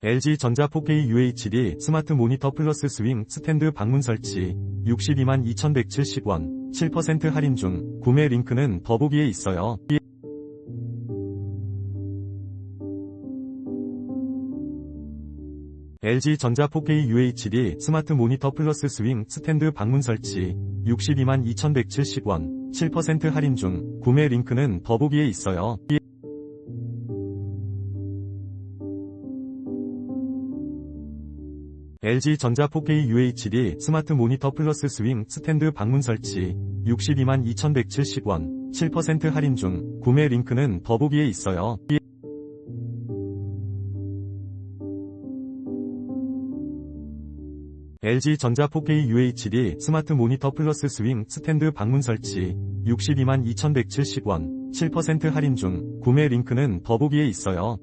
LG전자 4K UHD 스마트 모니터 플러스 스윙 스탠드 방문 설치. 62만 2170원. 7% 할인 중. 구매 링크는 더보기에 있어요. LG전자 4K UHD 스마트 모니터 플러스 스윙 스탠드 방문 설치. 62만 2170원. 7% 할인 중. 구매 링크는 더보기에 있어요. LG전자 4K UHD 스마트 모니터 플러스 스윙 스탠드 방문 설치. 62만 2170원. 7% 할인 중. 구매 링크는 더보기에 있어요. LG전자 4K UHD 스마트 모니터 플러스 스윙 스탠드 방문 설치. 62만 2170원. 7% 할인 중. 구매 링크는 더보기에 있어요.